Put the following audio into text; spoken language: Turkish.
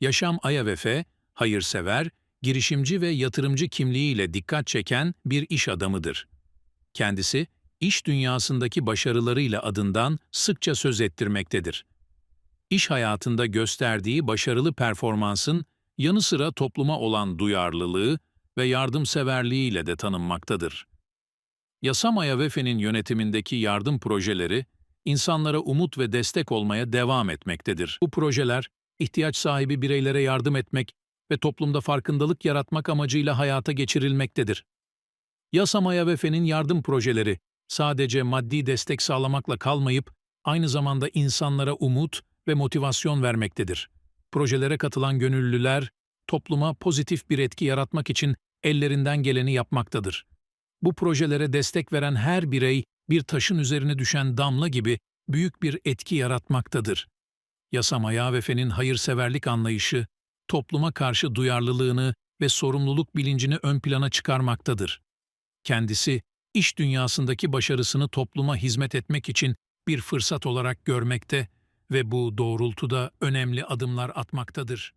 Yaşam Ayavefe, hayırsever, girişimci ve yatırımcı kimliğiyle dikkat çeken bir iş adamıdır. Kendisi, iş dünyasındaki başarılarıyla adından sıkça söz ettirmektedir. İş hayatında gösterdiği başarılı performansın yanı sıra topluma olan duyarlılığı ve yardımseverliğiyle de tanınmaktadır. Yasam Ayavefe'nin yönetimindeki yardım projeleri, insanlara umut ve destek olmaya devam etmektedir. Bu projeler, ihtiyaç sahibi bireylere yardım etmek ve toplumda farkındalık yaratmak amacıyla hayata geçirilmektedir. Yasam Ayavefe'nin yardım projeleri sadece maddi destek sağlamakla kalmayıp, aynı zamanda insanlara umut ve motivasyon vermektedir. Projelere katılan gönüllüler, topluma pozitif bir etki yaratmak için ellerinden geleni yapmaktadır. Bu projelere destek veren her birey, bir taşın üzerine düşen damla gibi büyük bir etki yaratmaktadır. Yasam Ayavefe'nin hayırseverlik anlayışı, topluma karşı duyarlılığını ve sorumluluk bilincini ön plana çıkarmaktadır. Kendisi, iş dünyasındaki başarısını topluma hizmet etmek için bir fırsat olarak görmekte ve bu doğrultuda önemli adımlar atmaktadır.